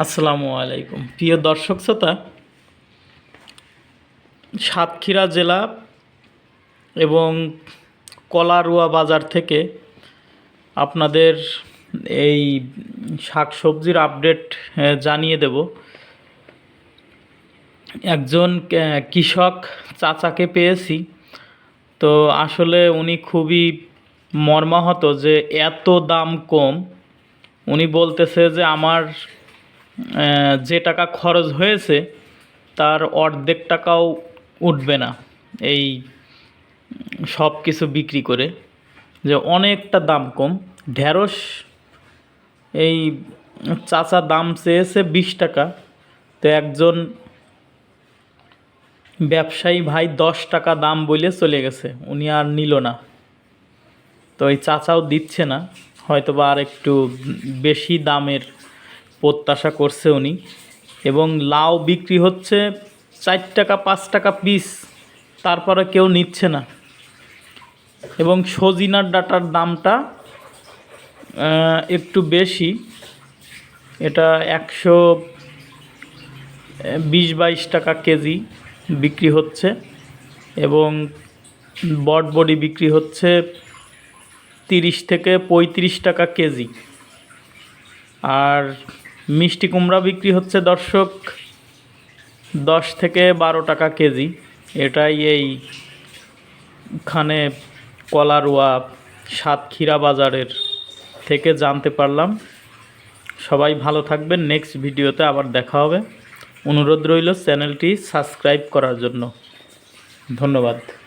আসসালামু আলাইকুম। প্রিয় দর্শক শ্রোতা, সাতক্ষীরা জেলা এবং কলারুয়া বাজার থেকে আপনাদের এই শাকসবজির আপডেট জানিয়ে দেব। একজন কৃষক চাচাকে পেয়েছি। তো আসলে উনি খুবই মর্মাহত যে এত দাম কম। উনি বলতেছে যে আমার যে টাকা খরচ হয়েছে, তার অর্ধেক টাকাও উঠবে না। এই সব কিছু বিক্রি করে যে অনেকটা দাম কম। ঢেঁড়স এই চাচা দাম চেয়েছে বিশ টাকা। তো একজন ব্যবসায়ী ভাই দশ টাকা দাম বলে চলে গেছে। উনি আর নিল না। তো এই চাচাও দিচ্ছে না। হয়তো বা আর একটু বেশি দামের প্রত্যাশা করছে উনি। এবং লাউ বিক্রি হচ্ছে চার টাকা, পাঁচ টাকা পিস তারপরে কেউ নিচ্ছে না। এবং সজিনার ডাটার দামটা একটু বেশি। এটা একশো বিশ বাইশ টাকা কেজি বিক্রি হচ্ছে। এবং বটবডি বিক্রি হচ্ছে তিরিশ থেকে পঁয়ত্রিশ টাকা কেজি। আর মিষ্টি কুমড়া বিক্রি হচ্ছে, দর্শক, দশ থেকে বারো টাকা কেজি। এটাই এই খানে কলারোয়া সাতক্ষীরা বাজারের থেকে জানতে পারলাম। সবাই ভালো থাকবেন, নেক্সট ভিডিওতে আবার দেখা হবে। অনুরোধ রইল চ্যানেলটি সাবস্ক্রাইব করার জন্য। ধন্যবাদ।